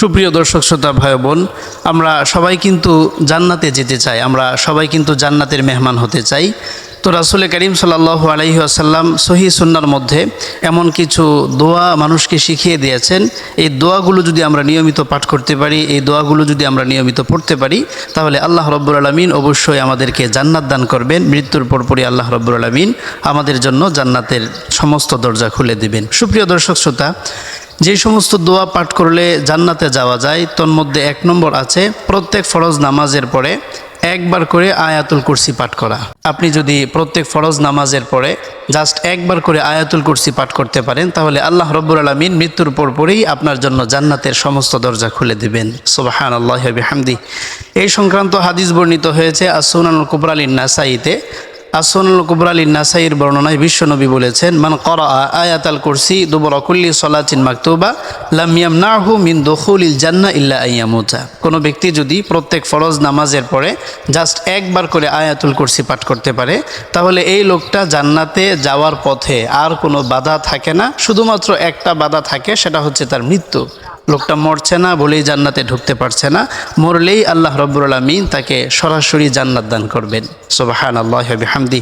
সুপ্রিয় দর্শক, শ্রোতা, ভাই, বোন, আমরা সবাই কিন্তু জান্নাতে যেতে চাই, আমরা সবাই কিন্তু জান্নাতের মেহমান হতে চাই। তো রাসুল করিম সাল্লাহ আলহি আসাল্লাম সহি সুন্নার মধ্যে এমন কিছু দোয়া মানুষকে শিখিয়ে দিয়েছেন। এই দোয়াগুলো যদি আমরা নিয়মিত পাঠ করতে পারি, এই দোয়াগুলো যদি আমরা নিয়মিত পড়তে পারি, তাহলে আল্লাহ রব্বুর আলমিন অবশ্যই আমাদেরকে জান্নাত দান করবেন। মৃত্যুর পরপরই আল্লাহ রব্বুর আলমিন আমাদের জন্য জান্নাতের সমস্ত দরজা খুলে দিবেন। সুপ্রিয় দর্শক, শ্রোতা যে সমস্ত দোয়া পাঠ করলে জান্নাতে যাওয়া যায় তোর মধ্যে এক নম্বর আছে প্রত্যেক ফরজ নামাজের পরে একবার করে আয়াতুল কুরসি পাঠ করা। আপনি যদি প্রত্যেক ফরজ নামাজের পরে জাস্ট একবার করে আয়াতুল কুরসি পাঠ করতে পারেন, তাহলে আল্লাহ রব্বুর আলমিন মৃত্যুর পর পরেই আপনার জন্য জান্নাতের সমস্ত দরজা খুলে দিবেন। সুবাহান আল্লাহ হামদি এই সংক্রান্ত হাদিস বর্ণিত হয়েছে আসুনানুল কুবরালিন নাসাইতে আসনুল কুবরাল নাসাইর বর্ণনায় বিশ্বনবী বলেছেন, মান করা আয়াত আল কুরসি দুবর অকুল্লি সলাচিন মাকতুবা লামিয়াম নাহু মিন দখুলিল জান্না ইল্লা আইয়ামুতা কোনো ব্যক্তি যদি প্রত্যেক ফরজ নামাজের পরে জাস্ট একবার করে আয়াতুল কুরসি পাঠ করতে পারে, তাহলে এই লোকটা জান্নাতে যাওয়ার পথে আর কোনো বাধা থাকে না। শুধুমাত্র একটা বাধা থাকে, সেটা হচ্ছে তার মৃত্যু। লোকটা মরছে না, বলেই জান্নাতে ঢুকতে পারছে না। মরলেই আল্লাহ রব্বুল আলমিন তাকে সরাসরি জান্নাত দান করবেন। সোবাহান আল্লাহ হামদি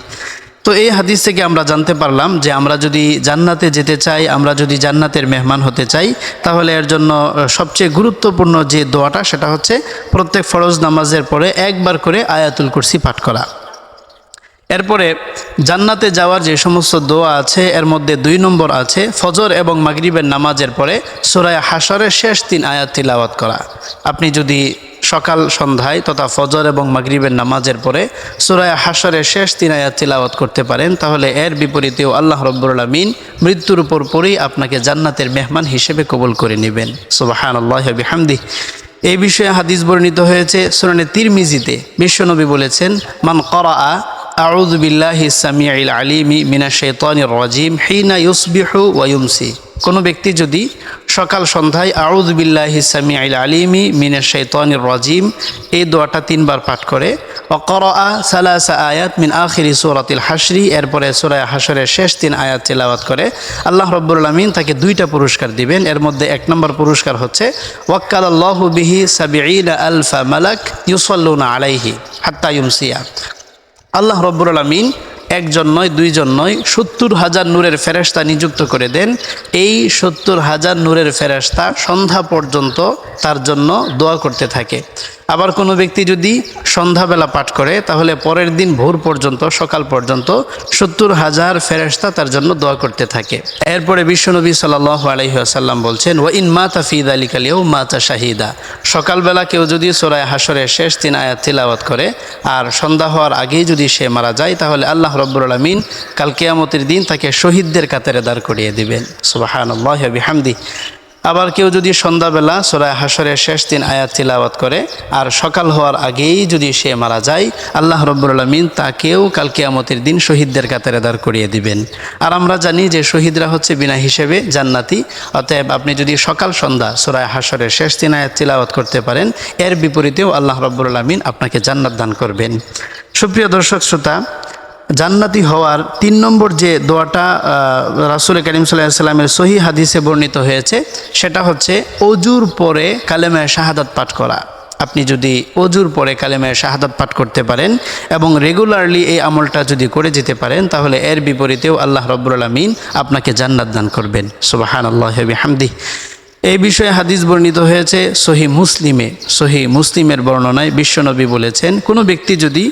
তো এই হাদিস থেকে আমরা জানতে পারলাম যে আমরা যদি জান্নাতে যেতে চাই, আমরা যদি জান্নাতের মেহমান হতে চাই, তাহলে এর জন্য সবচেয়ে গুরুত্বপূর্ণ যে দোয়াটা, সেটা হচ্ছে প্রত্যেক ফরজ নামাজের পরে একবার করে আয়াতুল কুরসি পাঠ করা। এরপরে জান্নাতে যাওয়ার যে সমস্ত দোয়া আছে, এর মধ্যে দুই নম্বর আছে, ফজর এবং মাগরিবের নামাজের পরে সোরায় হাসরের শেষ তিন আয়াত তিলাওয়াত করা। আপনি যদি সকাল সন্ধ্যায় তথা ফজর এবং মাগরিবের নামাজের পরে সুরায় হাসরের শেষ তিন আয়াত তিলাওয়াত করতে পারেন, তাহলে এর বিপরীতেও আল্লাহ রব্বুল আলমিন মৃত্যুর উপর পরেই আপনাকে জান্নাতের মেহমান হিসেবে কবুল করে নেবেন। সুবাহান হামদি এই বিষয়ে হাদিস বর্ণিত হয়েছে সুরানে তিরমিজিতে। বিশ্বনবী বলেছেন, মান করা আউজ বিল্লাহ সামিয়াইল আলিমি মিনা শেতনির রাজিম, হিনা ইউসবিহু ওয়ুমসি কোনো ব্যক্তি যদি সকাল সন্ধ্যায় আউজ বিল্লাহ সামিয়াইল আলিমি মিনা শৈতন রাজিম এই দোয়াটা তিনবার পাঠ করে অকর আ সালাসা আয়াত মিন আখিরি সুরাতিল হাসরি এরপরে সুরায় হাসরের শেষ তিন আয়াত তেলাওয়াত করে, আল্লাহ রব্বুল্লামিন তাকে দুইটা পুরস্কার দিবেন। এর মধ্যে এক নম্বর পুরস্কার হচ্ছে ওয়াক্কাল আল্লাহ বিহি সাবি আলফা মালাক ইউসল্লুনা আলাইহি হাত্তা ইউমসিয়া আল্লাহ রব্বুর আলমিন একজন নয়, দুইজন নয়, সত্তর হাজার নূরের ফেরেস্তা নিযুক্ত করে দেন। এই সত্তর হাজার নূরের ফেরেস্তা সন্ধ্যা পর্যন্ত তার জন্য দোয়া করতে থাকে। আবার কোনো ব্যক্তি যদি সন্ধ্যাবেলা পাঠ করে, তাহলে পরের দিন ভোর পর্যন্ত, সকাল পর্যন্ত সত্তর হাজার ফেরেস্তা তার জন্য দোয়া করতে থাকে। এরপরে বিশ্বনবী সাল্লাহ আলহিহাসাল্লাম বলছেন ও ইন মা তাফিদ আলী কালিও মাতা শাহিদা। সকালবেলা কেউ যদি সোরায় হাসরের শেষ তিন আয়াত তিলাওয়াত করে, আর সন্ধ্যা হওয়ার আগেই যদি সে মারা যায়, তাহলে আল্লাহ রব্বুর আলমিন কাল কেয়ামতের দিন তাকে শহীদদের কাতারে দাঁড় করিয়ে দিবেন। সুবাহান বিহামদি। আবার কেউ যদি সন্ধ্যাবেলা সোরায় হাসরের শেষ দিন আয়াত তিলাওয়াত করে, আর সকাল হওয়ার আগেই যদি সে মারা যায়, আল্লাহ রব্বুল আলমিন তাকেও কাল কেয়ামতের দিন শহীদদের কাতারে দাঁড় করিয়ে দিবেন। আর আমরা জানি যে শহীদরা হচ্ছে বিনা হিসেবে জান্নাতি, অতএব আপনি যদি সকাল সন্ধ্যা সোরায় হাসরের শেষ দিন আয়াত তিলাওয়াত করতে পারেন, এর বিপরীতেও আল্লাহ রব্বুল আলমিন আপনাকে জান্নাত দান করবেন। সুপ্রিয় দর্শক, শ্রোতা জান্নাতি হওয়ার তিন নম্বর যে দোয়াটা রাসুল করিম সাল্লাহ সাল্লামের সহি হাদিসে বর্ণিত হয়েছে, সেটা হচ্ছে অজুর পরে কালেমায় শাহাদাত পাঠ করা। আপনি যদি অজুর পরে কালেমায় শাহাদাত পাঠ করতে পারেন এবং রেগুলারলি এই আমলটা যদি করে যেতে পারেন, তাহলে এর বিপরীতেও আল্লাহ রব্বুল আলমিন আপনাকে জান্নাত দান করবেন। সুবাহান আল্লাহ হামদি এই বিষয়ে হাদিস বর্ণিত হয়েছে সহি মুসলিমে। সহি মুসলিমের বর্ণনায় বিশ্বনবী বলেছেন, কোনো ব্যক্তি যদি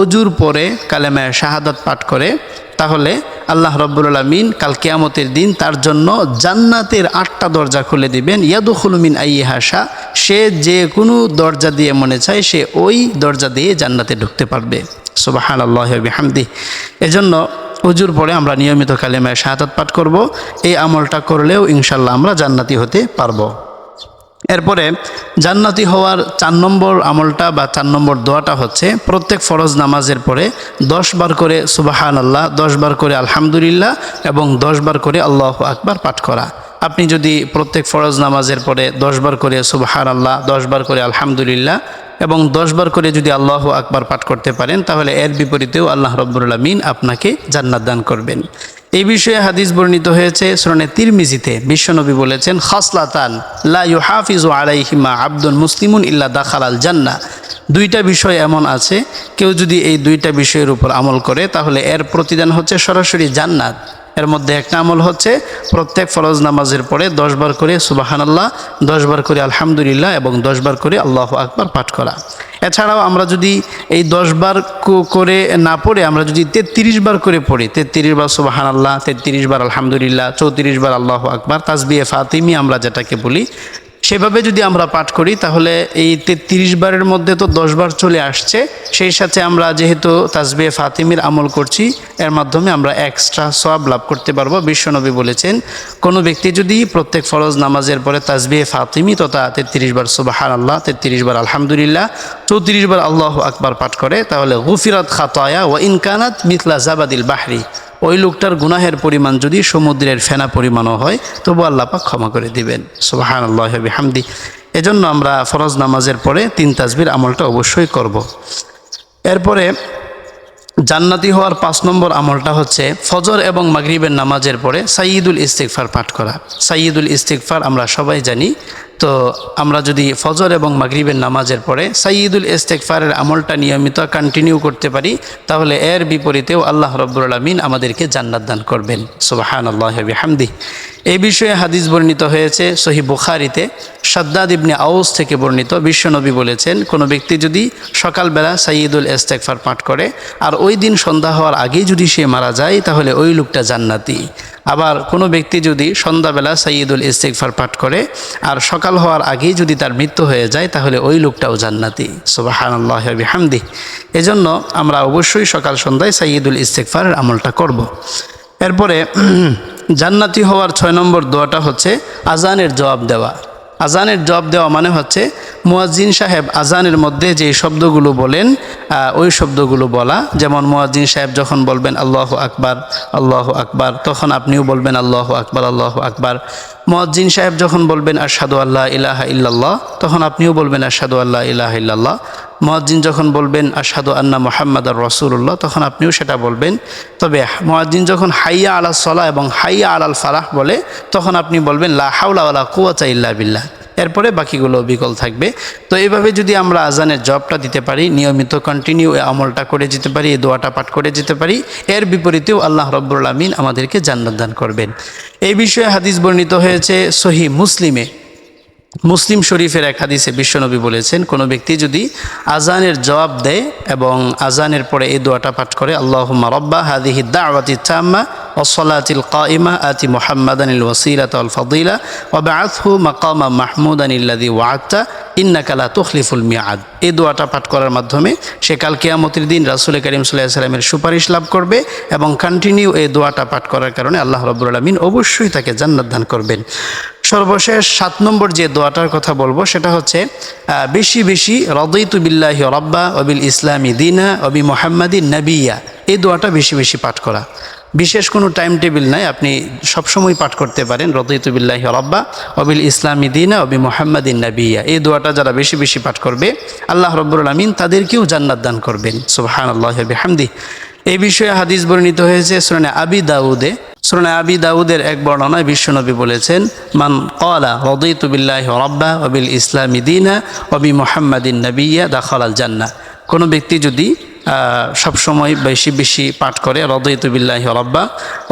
অজুর পরে কালেমায় শাহাদাত পাঠ করে, তাহলে আল্লাহ রব্বুল আলমিন কাল কেয়ামতের দিন তার জন্য জান্নাতের আটটা দরজা খুলে দিবেন। ইয়াদুখুলমিন আইহাসা সে যে কোনো দরজা দিয়ে মনে চায়, সে ওই দরজা দিয়ে জান্নাতে ঢুকতে পারবে। সুবাহান আল্লাহ হামদি এজন্য অজুর পরে আমরা নিয়মিত কালেমায় শাহাদাত পাঠ করব। এই আমলটা করলেও ইনশাল্লাহ আমরা জান্নাতি হতে পারব। এরপরে জান্নাতি হওয়ার চার নম্বর আমলটা বা চার নম্বর দোয়াটা হচ্ছে প্রত্যেক ফরজ নামাজের পরে দশ বার করে সুবাহান আল্লাহ দশ বার করে আলহামদুলিল্লাহ এবং দশ বার করে আল্লাহ আকবার পাঠ করা। আপনি যদি প্রত্যেক ফরজ নামাজের পরে দশবার করে সুবাহান আল্লাহ দশবার করে আলহামদুলিল্লাহ এবং দশবার করে যদি আল্লাহ আকবার পাঠ করতে পারেন, তাহলে এর বিপরীতেও আল্লাহ রব্বুল আলমিন আপনাকে জান্নাত দান করবেন। এই বিষয়ে হাদিস বর্ণিত হয়েছে সুরানে তিরমিজিতে। বিশ্বনবী বলেছেন, খাসলাতান লা ইউহাফিজু আলাইহিমা আব্দুল মুসলিমুন ইল্লা দাখাল আল জান্না। দুইটা বিষয় এমন আছে, কেউ যদি এই দুইটা বিষয়ের উপর আমল করে, তাহলে এর প্রতিদান হচ্ছে সরাসরি জান্নাত। এর মধ্যে একটা আমল হচ্ছে প্রত্যেক ফরজ নামাজের পরে দশবার করে সুবাহান সুবাহানাল্লাহ দশবার করে আলহামদুলিল্লাহ এবং দশবার করে আল্লাহ আকবার পাঠ করা। এছাড়াও আমরা যদি এই দশবার করে না পড়ে, আমরা যদি তেত্রিশ বার করে পড়ি, তেত্রিশ বার সুবাহান আল্লাহ তেত্রিশ বার আলহামদুলিল্লাহ, চৌত্রিশ বার আল্লাহ আকবার এ ফাতিমি আমরা যেটাকে বলি সেভাবে যদি আমরা পাঠ করি, তাহলে এই তেত্রিশ বারের মধ্যে তো দশ বার চলে আসছে। সেই সাথে আমরা যেহেতু তাজবে ফাতিমির আমল করছি, এর মাধ্যমে আমরা এক্সট্রা সব লাভ করতে পারব। বিশ্বনবী বলেছেন, কোনো ব্যক্তি যদি প্রত্যেক ফরজ নামাজের পরে তাজবে ফাতিমি তথা তেত্রিশ বার সুবাহান আল্লাহ তেত্রিশ বার আলহামদুলিল্লাহ, চৌত্রিশ বার আল্লাহ আকবার পাঠ করে, তাহলে গুফিরাত খাতয়া ও ইনকানাত মিথলা জাবাদিল বাহরি। ওই লোকটার গুনাহের পরিমাণ যদি সমুদ্রের ফেনা পরিমাণও হয়, তবু আল্লাপা ক্ষমা করে দিবেন সুবাহান আল্লাহ হামদি এজন্য আমরা ফরজ নামাজের পরে তিন তাজবির আমলটা অবশ্যই করব। এরপরে জান্নাতি হওয়ার পাঁচ নম্বর আমলটা হচ্ছে ফজর এবং মাগরিবের নামাজের পরে সাইয়দুল ইস্তেকফার পাঠ করা। সাইয়দুল ইস্তেকফার আমরা সবাই জানি। তো আমরা যদি ফজর এবং মাগরিবের নামাজের পরে সাইয়দুল ইস্তেকফারের আমলটা নিয়মিত কন্টিনিউ করতে পারি, তাহলে এর বিপরীতেও আল্লাহ রব্বুল আলমিন আমাদেরকে জান্নাত দান করবেন। সুবাহান আল্লাহ হামদি এই বিষয়ে হাদিস বর্ণিত হয়েছে সহি বুখারিতে। সাদ্দাদ ইবনে আউস থেকে বর্ণিত। বিশ্বনবী বলেছেন, কোনো ব্যক্তি যদি সকালবেলা সাইয়দুল ইস্তেকফার পাঠ করে, আর ওই দিন সন্ধ্যা হওয়ার আগেই যদি সে মারা যায়, তাহলে ওই লোকটা জান্নাতি। আবার কোনো ব্যক্তি যদি সন্ধ্যাবেলা সাইয়দুল ইস্তেকফার পাঠ করে, আর সকাল হওয়ার আগেই যদি তার মৃত্যু হয়ে যায়, তাহলে ওই লোকটাও জান্নাতি। সুবাহান আল্লাহ হামদি এজন্য আমরা অবশ্যই সকাল সন্ধ্যায় সাইয়দুল ইস্তেকফারের আমলটা করব। এরপরে জান্নাতি হওয়ার ছয় নম্বর দোয়াটা হচ্ছে আজানের জবাব দেওয়া। আজানের জবাব দেওয়া মানে হচ্ছে মুয়াজ্জিন সাহেব আজানের মধ্যে যে শব্দগুলো বলেন ওই শব্দগুলো বলা। যেমন মুয়াজ্জিন সাহেব যখন বলবেন আল্লাহ আকবার আল্লাহ আকবার, তখন আপনিও বলবেন আল্লাহ আকবার আল্লাহ আকবার। মুয়াজ্জিন সাহেব যখন বলবেন আশাদু আল্লাহ ইলাহা ইল্লাল্লাহ, তখন আপনিও বলবেন আশাদু আল্লাহ ইলাহা ইল্লাল্লাহ। মহাজ্জিন যখন বলবেন আশাদু আন্না মোহাম্মদ আর রসুল্লাহ তখন আপনিও সেটা বলবেন। তবে মহাজ্জিন যখন হাইয়া আলা সলা এবং হাইয়া আলাল ফালাহ বলে, তখন আপনি বলবেন, লা হাউলা আলা কুয়াচা ইল্লা বিল্লাহ। এরপরে বাকিগুলো বিকল থাকবে। তো এইভাবে যদি আমরা আজানের জবটা দিতে পারি, নিয়মিত কন্টিনিউ আমলটা করে যেতে পারি, এই দোয়াটা পাঠ করে যেতে পারি, এর বিপরীতেও আল্লাহ রব্বুল আমিন আমাদেরকে জান্নাত দান করবেন। এই বিষয়ে হাদিস বর্ণিত হয়েছে সহি মুসলিমে। মুসলিম শরীফের এক হাদিসে বিশ্বনবী বলেছেন, কোনো ব্যক্তি যদি আজানের জবাব দেয় এবং আজানের পরে এই দোয়াটা পাঠ করে আল্লাহ রব্বা হাদিহি দাওয়াতি চাম্মা ওসলাতিল কাইমা আতি মোহাম্মদানিল ওসিলাত আল ফদিলা ওবে আতহু মাকামা মাহমুদানিল্লাদি ওয়াত্তা ইন্নাকালা তখলিফুল মিয়াদ এই দোয়াটা পাঠ করার মাধ্যমে সে কাল কেয়ামতির দিন রাসুল করিম সাল্লাহ সাল্লামের সুপারিশ লাভ করবে এবং কন্টিনিউ এই দোয়াটা পাঠ করার কারণে আল্লাহ রব্বুল আলমিন অবশ্যই তাকে জান্নাত দান করবেন। সর্বশেষ সাত নম্বর যে দোয়াটার কথা বলব সেটা হচ্ছে বেশি বেশি রদইতু বিল্লাহি রব্বা অবিল ইসলামী দিনা অবি মোহাম্মদী নবিয়া। এই দোয়াটা বেশি বেশি পাঠ করা। বিশেষ কোনো টাইম টেবিল নাই, আপনি সবসময় পাঠ করতে পারেন। রদইতুবিল্লাহ রব্বা অবিল ইসলামী দিনা, অবি মোহাম্মদিন নবিয়া। এই দোয়াটা যারা বেশি বেশি পাঠ করবে, আল্লাহ রব্বুল আলমিন তাদেরকেও জান্নাত দান করবেন। সুবাহান আল্লাহ হামদি এই বিষয়ে হাদিস বর্ণিত হয়েছে সুরানে আবি দাউদে। সুরানে আবি দাউদের এক বর্ণনায় বিশ্বনবী বলেছেন, মান কলা রদইতুবিল্লাহ রব্বা অবিল ইসলামী দিনা, অবি মোহাম্মদিন নবিয়া দাখল আল জান্না কোনো ব্যক্তি যদি সবসময় বেশি বেশি পাঠ করে রদইতুবিল্লাহ রব্বা।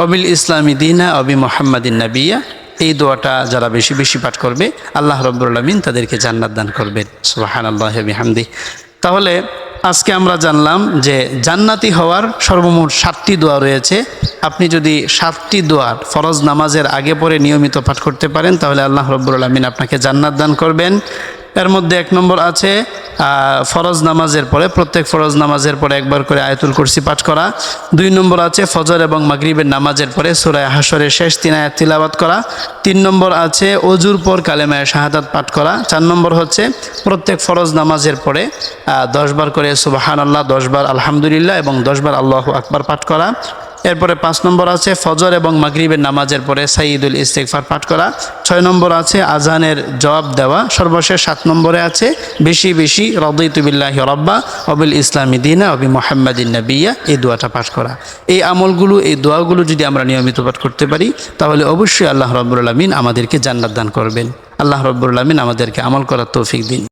অবিল ইসলামী দিনা অবি মোহাম্মদিন নবিয়া। এই দোয়াটা যারা বেশি বেশি পাঠ করবে, আল্লাহ রব্বুল্লামিন তাদেরকে জান্নাত দান করবেন। সুবাহান আল্লাহ হামদি তাহলে আজকে আমরা জানলাম যে জান্নাতি হওয়ার সর্বমোট সাতটি দোয়া রয়েছে। আপনি যদি সাতটি দোয়ার ফরজ নামাজের আগে পরে নিয়মিত পাঠ করতে পারেন, তাহলে আল্লাহ রব্বুল আলমিন আপনাকে জান্নাত দান করবেন। এর মধ্যে এক নম্বর আছে ফরজ নামাজের পরে, প্রত্যেক ফরজ নামাজের পরে একবার করে আয়তুল কুরসি পাঠ করা। দুই নম্বর আছে, ফজর এবং মাগরিবের নামাজের পরে সুরায় হাসরের শেষ তিন আয়াত তিলাবাত করা। তিন নম্বর আছে অজুর পর কালেমায় শাহাদাত পাঠ করা। চার নম্বর হচ্ছে, প্রত্যেক ফরজ নামাজের পরে দশবার করে সুবাহান আল্লাহ দশবার আলহামদুলিল্লাহ এবং দশবার আল্লাহ আকবার পাঠ করা। এরপরে পাঁচ নম্বর আছে ফজর এবং মাগরিবের নামাজের পরে সাইদুল ইস্তেকফার পাঠ করা। ছয় নম্বর আছে আজানের জবাব দেওয়া। সর্বশেষ সাত নম্বরে আছে, বেশি বেশি রদইতুবিল্লাহি রব্বা অবিল ইসলামী দিনা অবি মোহাম্মদিন নবিয়া এই দোয়াটা পাঠ করা। এই আমলগুলো, এই দোয়াগুলো যদি আমরা নিয়মিত পাঠ করতে পারি, তাহলে অবশ্যই আল্লাহ রব্বুল আলমিন আমাদেরকে জান্নাত দান করবেন। আল্লাহ রব্বুল আলমিন আমাদেরকে আমল করার তৌফিক দিন।